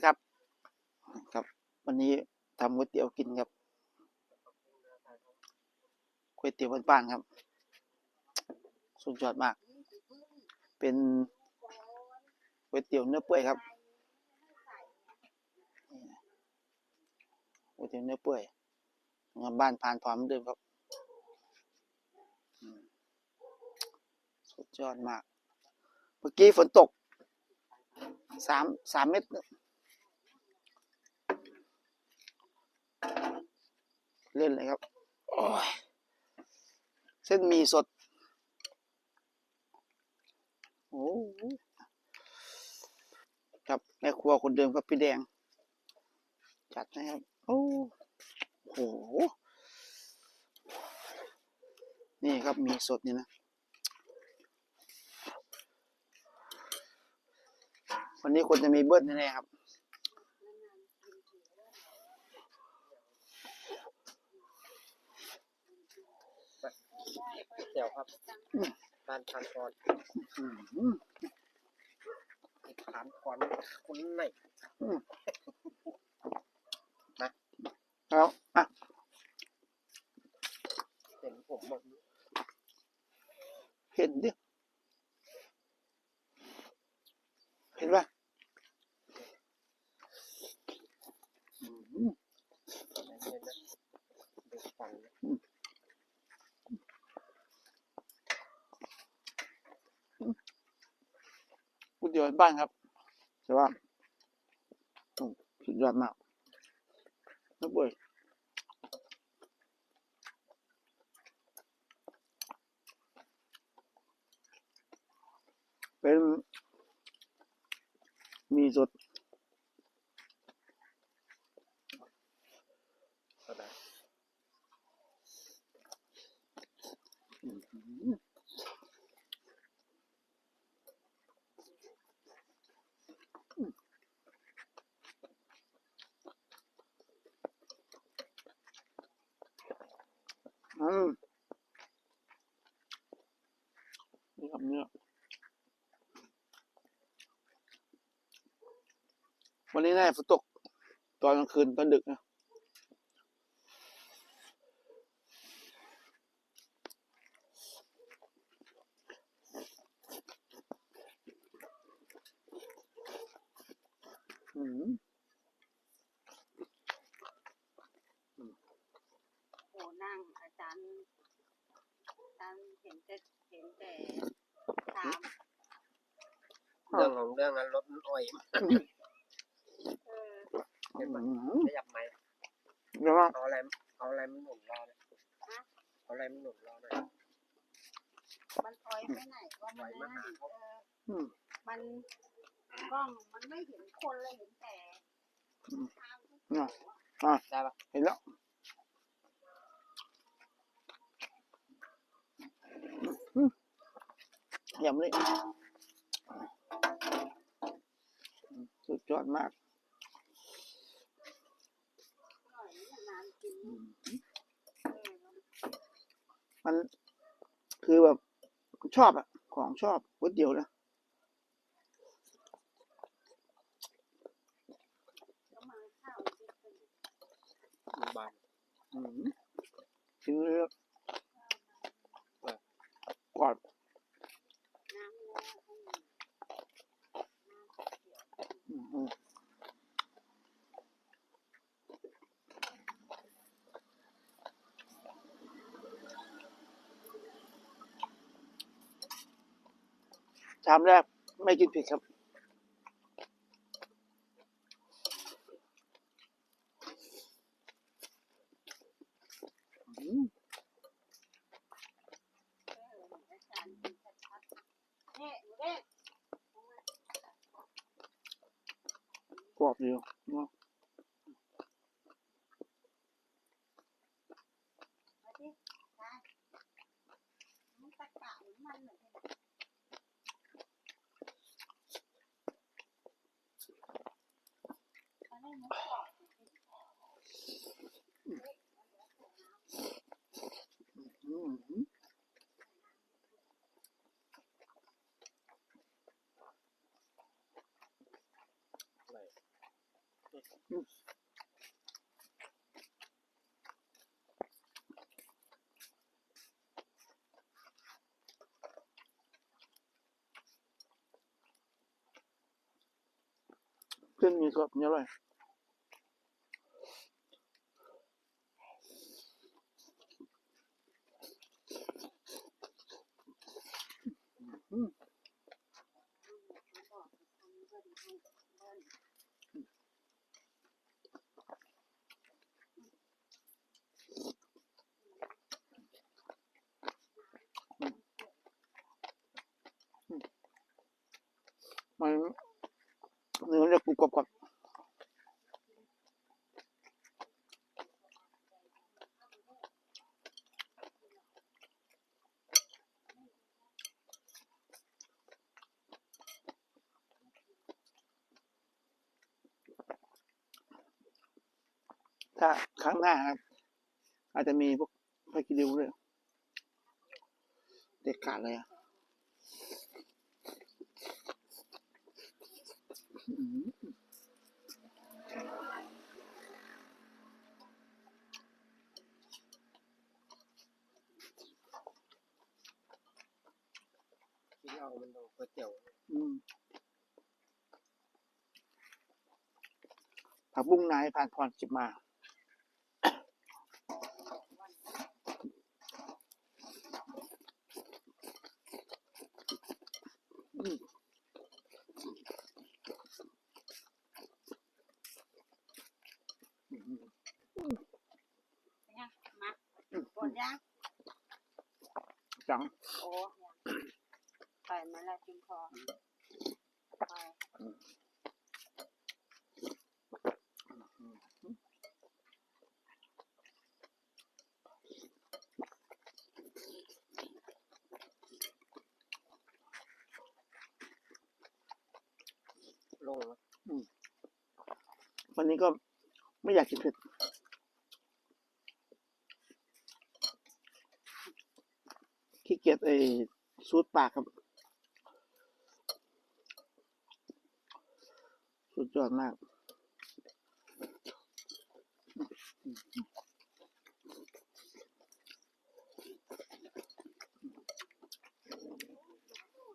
ดีครับ ครับ วันนี้ทำก๋วยเตี๋ยวกินครับก๋วยเตี๋ยวบ้านๆครับ สุดยอดมาก เป็นก๋วยเตี๋ยวเนื้อเปื่อยครับก๋วยเตี๋ยวเนื้อเปื่อยงานบ้านผ่านพร้อมเหมือนเดิมครับ สุดยอดมาก เมื่อกี้ฝนตกสามสามเม็ด เนี่ยเล่นเลยครับโอ้ยเส้นหมีสด โอ้โหครับแม่ครัวคนเดิมครับพี่แดง จัดนะครับ โอ้โห นี่ครับหมีสดนี่นะ วันนี้คนจะมีเบิ้ลแน่ๆครับ เดี๋ยวครับทานทานก่อนอืมทานก่อนคนไหนเอาอะเห็นผมบอกเห็นดิ เห็นปะอืม เห็นนะดูฟังนะ ก๋วยเตี๋ยว บ้านครับแต่ว่าอืมสุดยอดมากน้ำเปื่อยเป็นมีสด ก็ได้ อืมนี่ครับเนี่ย วันนี้แน่าจะฝนตก ตอนกลางคืนตอนดึกนะอืมโอ้นั่งอาจารย์อาจารย์เห็นแต่เห็นแต่ถาม เรื่องของเรื่องนั้นรถมันอ่อยเออ เห็นมันอืมขยับไหมเดี๋ยวว่าเอาอะไรเอาอะไรมันหนุนรอเลยเอาอะไรมันหนุนรอหน่อยมันถอยไปไหนก็มันถอยมานั่หานเขาเอออืมมันกล้องมันไม่เห็นคนเลยเห็นแต่อืมทางที่เขาอะได้ปะเห็นแล้วอืมยำเลยสุดยอดมาก หน่อยนานๆกินเออ มันคือแบบชอบอะของชอบก๋วยเตี๋ยวนะก็มาข้าวที่เป็นมันบานอืมกินเลือกกรอบ น้ำแล้วให้น้ำเขียว อืมอืม ชามแรกไม่กินผิดครับ อืม เอออาจารย์กินชัดๆเนี่ยหนูเด็ก กรอบดีเนาะ มาดิได้มันตะกะเหมือนมันเหมือนกันมันไม่มุกกรอบ อืม เส้นหมีสดนี่อร่อยอืม มันเนื้อจะกรุบกรอบกรอบถ้าครั้งหน้าครับ อาจจะมีพวกไฟกิริวด้วยเด็ดขาดเลยอะอื้อหือ กิน เอามันเอาก๋วยเตี๋ยวอืมผักบุ้งนายผ่านพรจิบมา อืมอืม เนี่ยมาปวดยัง จัง โอ้ยังไปมาแล้วจิมพอไป ลงแล้ว วันนี้ก็ไม่อยากกินเผ็ดขี้เกียจไอ้ซูดปากครับ สุดยอดมาก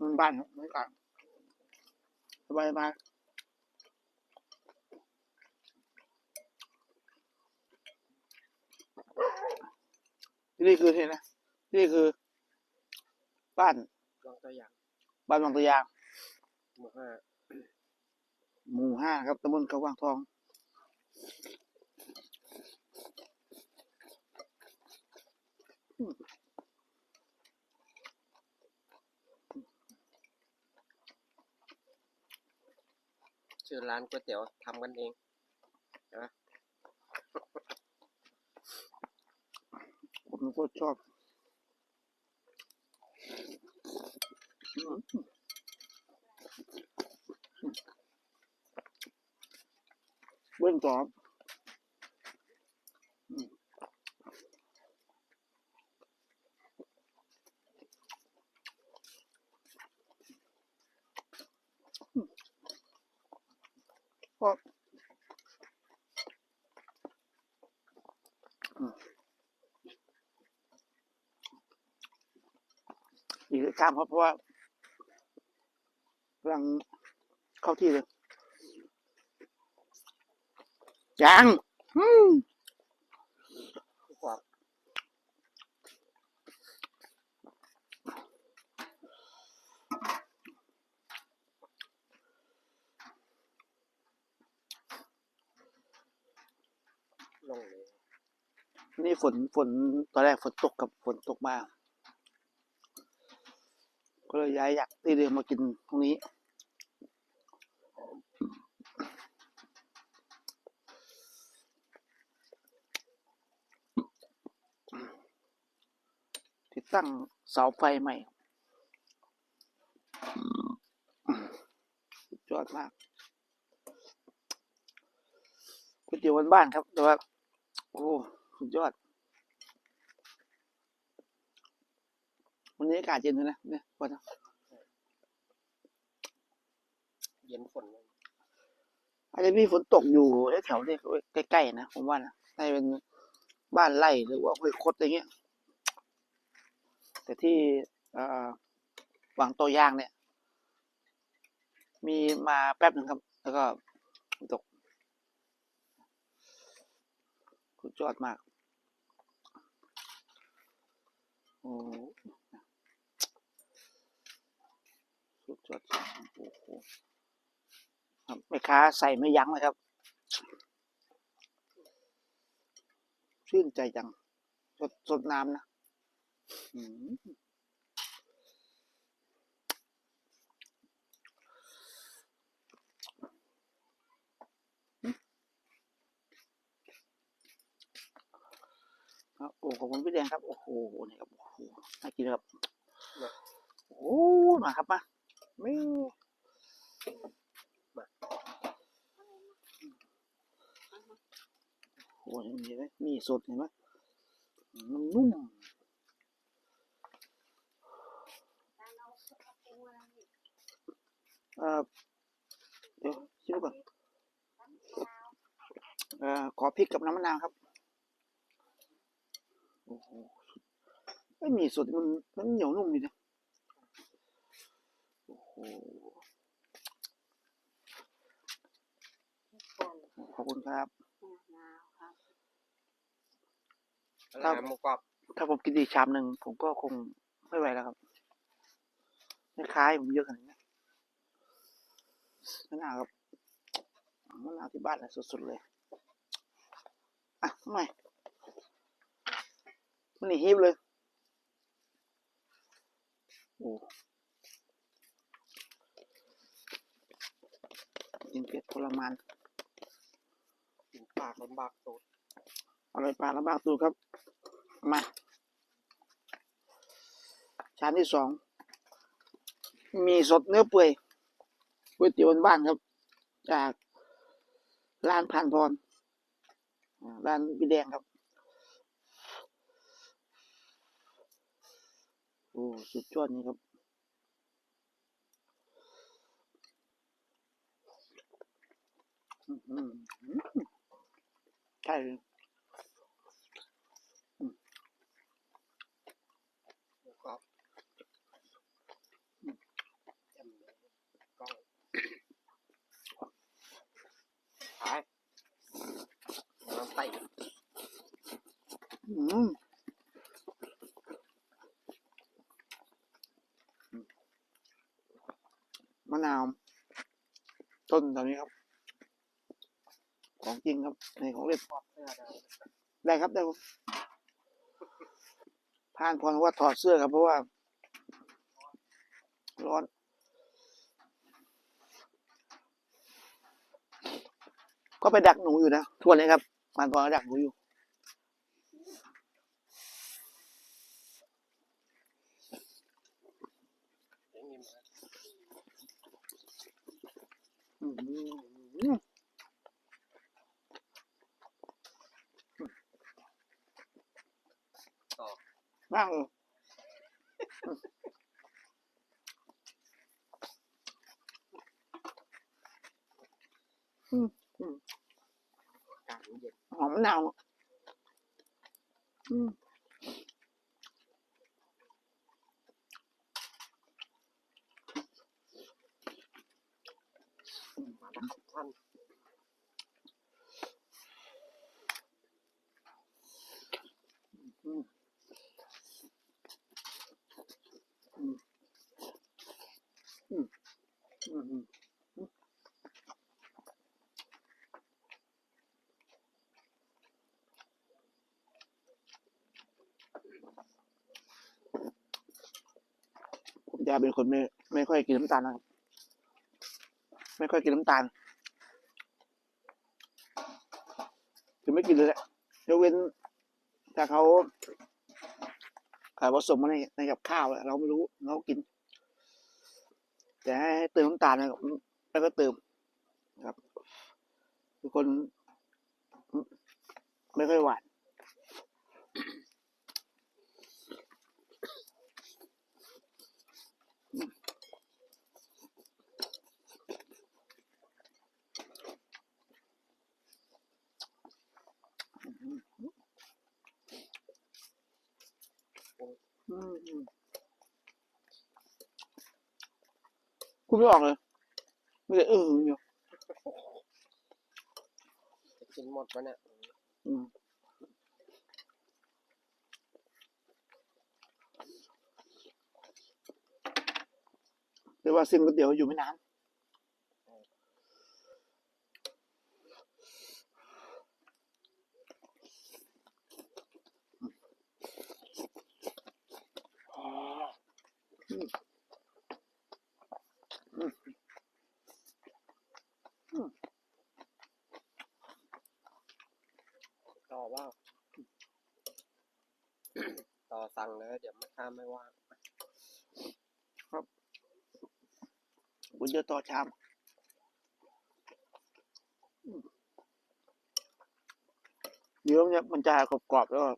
มันบ้านครับไม่กลางสบายมาก นี่คือที่ไหนนะที่นี่คือ บ้านลองตัวอย่างบ้านวังตะยาง หมู่ห้าหมู่ห้าครับตำบลเขาวางทอง ชื่อร้านก๋วยเตี๋ยวทำกันเอง ผมก็ชอบเบิ้ลตอบอืมอืมก็อืมอี กกล้ามครับเพราะว่ากำลังเข้าที่เลยยังอืมกรอบลงเลยนี่ฝนฝนตอนแรกฝนตกกับฝนตกมาก็ เลยย้ายอยากที่เดิมมากินตรงนี้ติดตั้งเสาไฟใหม่ยอดมากก๋วยเตี๋ยวบ้านๆครับ แต่ว่า โอ้ สุดยอด วันนี้อากาศเย็นเลยนะเนี่ยพอนะเย็นฝนเลยอาจจะมีฝนตกอยู่แถวๆนี้ใกล้ๆนะผมว่านะน่าจะเป็นบ้านไร่หรือว่าห้วยคดอะไรเงี้ย แต่ที่เอ่อวังโตย่างเนี่ย มีมาแป๊บหนึ่งครับ แล้วก็ตกสุดยอดมาก โอ้ สุดยอดจริงโอ้โหครับแม่ค้าใส่ไม่ยั้งเลยครับชื่นใจจังสดสดน้ำนะอืมครับโอ้ขอบคุณพี่แดงครับ โอ้โหนี่ครับโอ้โหน่ากินครับ โอ้โหมาครับมา ไม่โอ้โหเห็นไหมมีสดเห็นไหมมันนุ่มอาจารย์เอาเอาปูอะไรนี่เอ่อเดี๋ยวชิมก่อนน้ำมะนาวเอ่อขอพริกกับน้ำมะนาวครับโอ้โหไม่มีสดมันมันเหนียวนุ่มดีนะโอ้โหป่น ขอบคุณครับมะนาวครับอะไรนะหมูกรอบถ้าผมกินอีกชามหนึ่งผมก็คงไม่ไหวแล้วครับไม่คล้ายผมเยอะขนาดนี้มะนาวครับมะนาวที่บ้านเลยสดๆเลย อะทำไมมันนี่ฮิบเลยโอ้ กินเผ็ดทรมานกินปากลำบากโตดอร่อยปากลำบากตูครับ มาชามที่สองมีสดเนื้อเปื่อยก๋วยเตี๋ยวบ้านๆครับ จากร้านพานพรอ่าร้านพี่แดงครับโอ้สุดยอดนี่ครับ อื้อหือ ใช่ครับหายลองไปอืมมะนาวต้นตอนนี้ครับ ของจริงครับในของเล่นทอดเสื้อได้ได้ครับได้ครับพานพรว่าถอดเสื้อครับ เพราะว่า ร้อน ก็ไปดักหนูอยู่นะทวนเลยครับพานพรก็ดักหนูอยู่ อย่างนี้มา อืม มากเลยอืมอืม อากาศมันเย็น หอมมะนาวอะอืม มาแล้วครับท่าน อืมอืมอืมอืมอืม ผมจะเป็นคนไม่ ไม่ค่อยกินน้ำตาลนะครับ ไม่ค่อยกินน้ำตาล คือไม่กินเลยแหละยกเว้นถ้าเขาขายผสมมาในในกับข้าวเราไม่รู้เรากิน แต่ให้เติมน้ำตาลนะครับแล้วก็เติมครับเป็นคนไม่ค่อยหวาน พูดไม่ออกเลยไม่ได้เออหึงอยู่จะกินหมดปะเนี่ยอืมเรียกว่าเส้นก๋วยเตี๋ยวอยู่ไม่นาน ต่อว่า ต่อสั่ง เลยเดี๋ยวไม่ข้าไม่ว่างก๋วยเตี๋ยวต่อชามเนื้อมันจะมันจะกรอบๆแล้วก็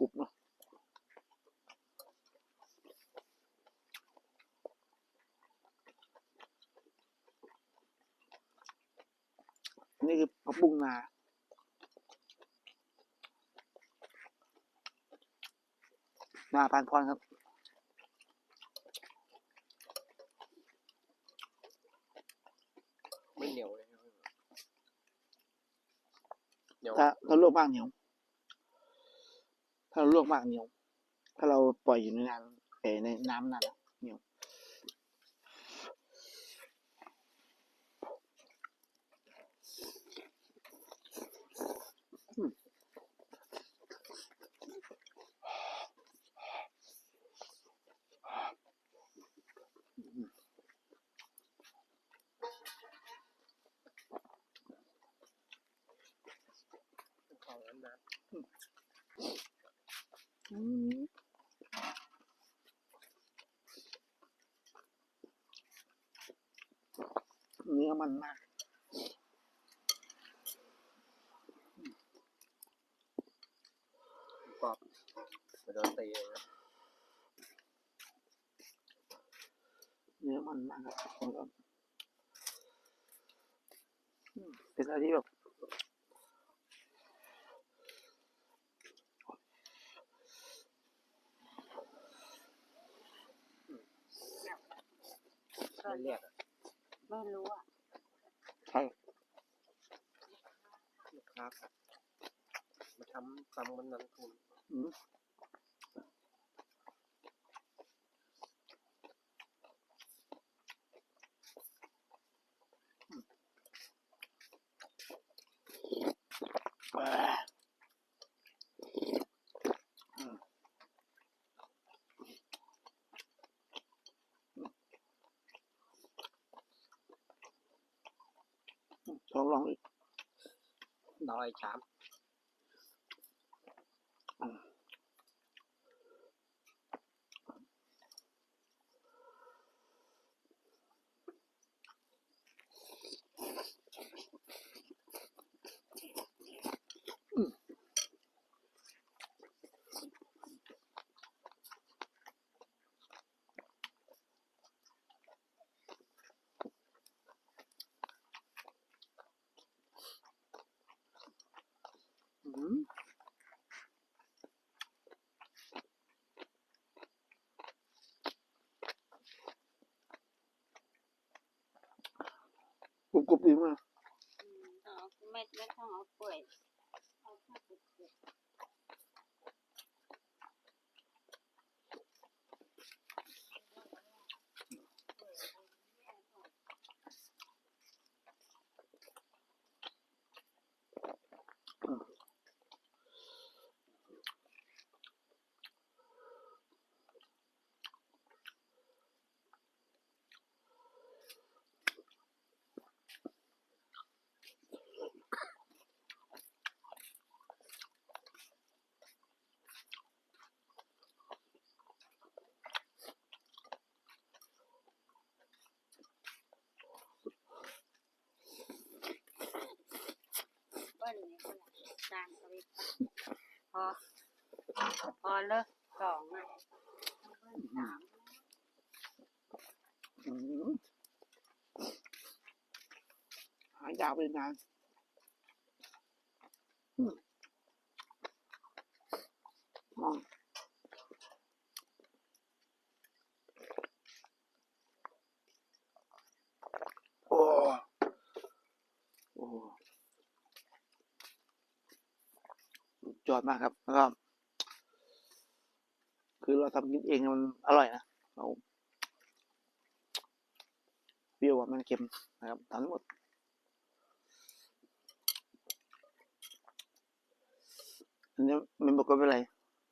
กรุบๆเนาะนี่คือผักบุ้งนา นาปานพรครับไม่เหนียวเลยครับเหนียวถ้าถ้าลวกมากเหนียว ถ้าเราลวกมากเหนียว ถ้าเราปล่อยอยู่ในน้ำเอ่อในน้ำนานอะเหนียว ของนั้นนะ เนื้อมันมากกรอบไปโดนตีเลยนะเนื้อมันมากครับแล้วก็อืมเป็นอะไรที่แบบ ก็ ไม่เรียกอะ ไม่รู้อะ ใช่ ลูกค้าครับมาทำตำ มันนันทุนอืมอ่าลองลองอีกดอยชาม อืม กรุบกรุบดีมาก อืมเอาเม็ดไม่ต้องเอาเปื่อยเอาแค่เปื่อย เปิ้ลนี่คนละ จานสวิตพอ พอเลิกสองอะสามอืมหายาวไปนานอืมมอง อ้โอ้สุดย อดมากครับ แล้วก็ คือเราทำกินเองมันอร่อยนะเราเปรี้ยวมันเค็มนะครับทั้งหมดอันนี้มันบอกว่าเป็นไร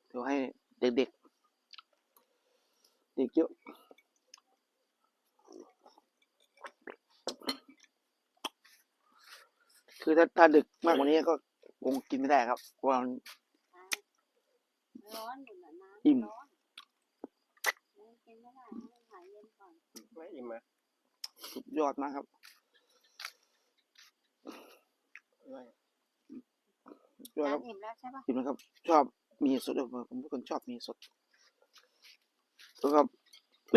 เดี๋ยวให้เด็กๆเด็กเยอะคือถ้าถ้าดึกมากกว่านี้ก็ คงกินไม่ได้ครับเพราะว่ามันร้อนอยู่นะน้ำอิ่มร้อนยังกินไม่ได้ให้หายเย็นก่อนไม่อิ่มอะสุดยอดมากครับไม่สุดยอดครับน้ำอิ่มแล้วใช่ปะกินนะครับ ชอบมีสดด้วยผมเป็นคนชอบมีสดแล้วก็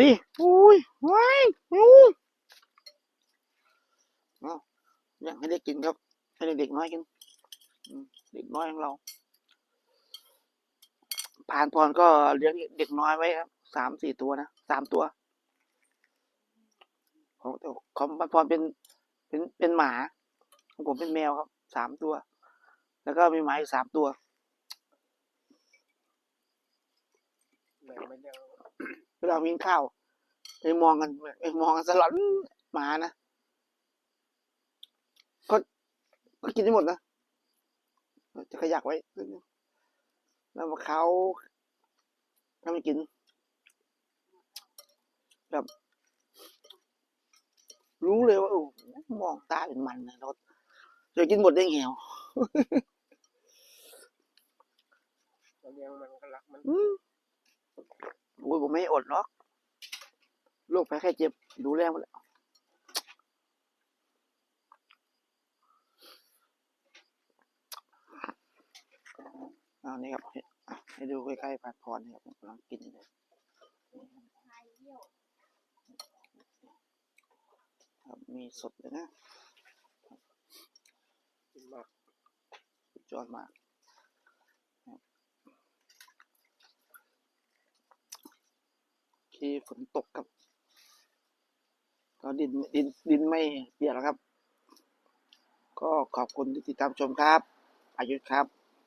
นี่อุ้ยว้ายอู้เอาอยากให้เด็กกินครับ ให้เด็กๆน้อยกินอืม เด็กน้อยของเรา ผ่านพรก็เลี้ยงเด็กน้อยไว้ครับสามสี่ตัวนะสามตัว ของของผ่านพรเป็นเป็นเป็นหมาของผมเป็นแมวครับสามตัว แล้วก็มีหมาอีกสามตัวเวลากินข้าวไปมองกันไปมองกันสลอนหมานะก็ก็กินได้หมดนะ จะขยักไว้แล้วมาเขาถ้าไม่กิน แบบ รู้เลยว่าโอ้โหมองตาเป็นมันนะเราจะกินหมดได้ไงวะเราเลี้ยงมันก็รักมันอืมโอ้ยผมไม่อดหรอกโรคแพ้แค่เจ็บ ดูแลหมดแล้ว เอานี่ครับให้ดูใกล้ๆผัดพรนี่ครับกำลังกินอยู่ครับมีสดเลยนะกินมากสุดยอดมากครับที่ฝนตกครับก็ดินดินดินไม่เปียกแล้วครับ ก็ขอบคุณที่ติดตามชมครับ อายุครับ